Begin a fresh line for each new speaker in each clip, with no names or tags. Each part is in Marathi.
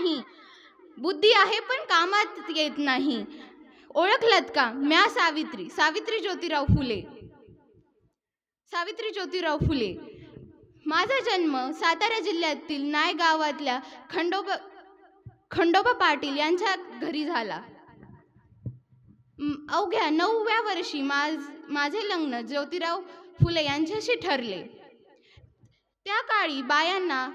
नाही. बुद्धी आहे पण कामात येत नाही. ओळखलत का? म्या सावित्री. सावित्री ज्योतिराव फुले. सावित्री ज्योतिराव फुले. माझा जन्म सातारा जिल्ह्यातील नाय गावातल्या खंडोबा खंडोबा पाटील यांच्या घरी झाला. अवघ्या नवव्या वर्षी माझ माझे लग्न ज्योतिराव फुले यांच्याशी ठरले. त्या काळी बायांना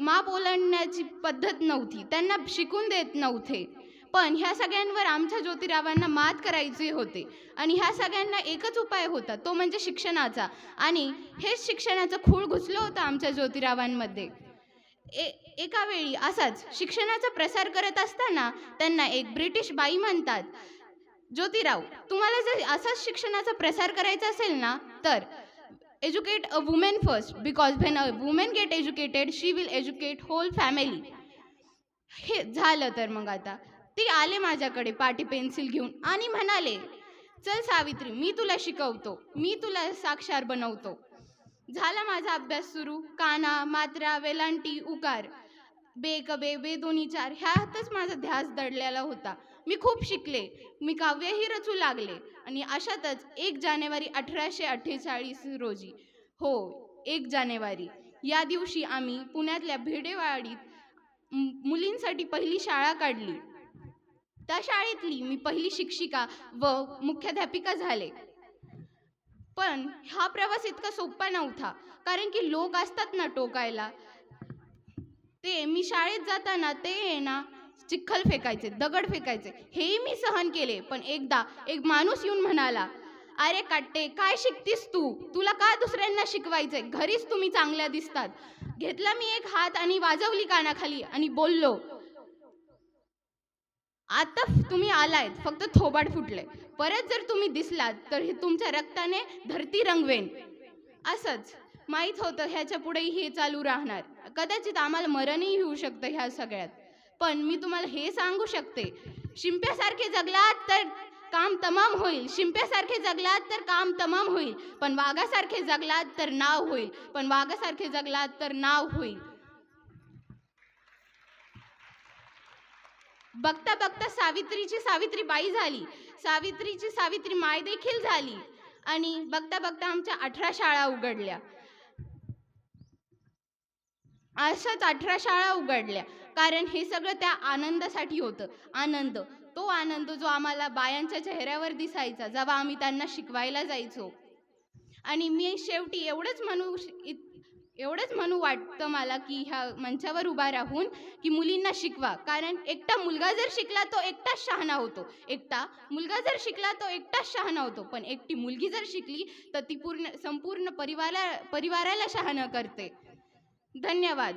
माप ओलांडण्याची पद्धत नव्हती. त्यांना शिकून देत नव्हते. पण ह्या सगळ्यांवर आमच्या ज्योतिरावांना मात करायचे होते. आणि ह्या सगळ्यांना एकच उपाय होता तो म्हणजे शिक्षणाचा. आणि हेच शिक्षणाचं खूळ घुसलं होतं आमच्या ज्योतिरावांमध्ये. ए एका वेळी असाच शिक्षणाचा प्रसार करत असताना त्यांना एक ब्रिटिश बाई म्हणतात ज्योतिराव तुम्हाला जर असाच शिक्षणाचा प्रसार करायचा असेल ना तर educate a women first because when a women get educated she will educate whole family हे झालं तर मग आता. ते आले माझ्याकडे पाटी पेन्सिल घेऊन आणि म्हणाले चल सावित्री मी तुला शिकवतो. मी तुला साक्षार बनवतो. झाला माझा अभ्यास सुरू. काना मात्रा वेलांटी उकार. बे क बे दोन्ही चार ह्यातच माझा ध्यास दडलेला होता. मी खूप शिकले. मी काव्यही रचू लागले. आणि अशातच एक जानेवारी अठराशे अठ्ठेचाळीस रोजी. हो एक जानेवारी. या दिवशी आम्ही पुण्यातल्या भिडेवाडीत मुलींसाठी पहिली शाळा काढली. त्या शाळेतली मी पहिली शिक्षिका व मुख्याध्यापिका झाले. पण हा प्रवास इतका सोपा नव्हता. कारण की लोक असतात ना टोकायला. ते मी शाळेत जाताना ते आहे ना चिखल फेकायचे दगड फेकायचे. हेही मी सहन केले पण एकदा एक माणूस येऊन म्हणाला अरे काट्टे काय शिकतीस तू? तुला का दुसऱ्यांना शिकवायचंय? घरीच तुम्ही चांगल्या दिसतात. घेतला मी एक हात आणि वाजवली कानाखाली आणि बोललो आता तुम्ही आलायत फक्त थोबाड फुटले. परत जर तुम्ही दिसलात तर हे तुमच्या रक्ताने धरती रंगवेन. असंच. माहीत होतं ह्याच्या पुढेही हे चालू राहणार. कदाचित आम्हाला मरणही होऊ शकतं ह्या सगळ्यात. पण मी तुम्हाला हे सांगू शकते शिंप्यासारखे जगलात तर काम तमाम होईल. शिंप्यासारखे जगलात तर काम तमाम होईल. पण वाघासारखे जगलात तर नाव होईल. पण वाघासारखे जगलात तर नाव होईल. बघता बघता सावित्रीची सावित्री बाई झाली. सावित्रीची सावित्री माय देखील झाली. आणि बघता बघता आमच्या अठरा शाळा उघडल्या. अशाच अठरा शाळा उघडल्या. कारण हे सगळं त्या आनंदासाठी होतं. आनंद. तो आनंद जो आम्हाला बायांच्या चेहऱ्यावर दिसायचा जेव्हा आम्ही त्यांना शिकवायला जायचो. आणि मी शेवटी एवढंच म्हणू इत- एवढंच म्हणू वाटतं मला की ह्या मंचावर उभा राहून की मुलींना शिकवा. कारण एकटा मुलगा जर शिकला तो एकटाच शहाणा होतो. एकटा मुलगा जर शिकला तो एकटाच शहाणा होतो. पण एकटी मुलगी जर शिकली तर ती पूर्ण संपूर्ण परिवारा परिवाराला शहाणं करते. धन्यवाद.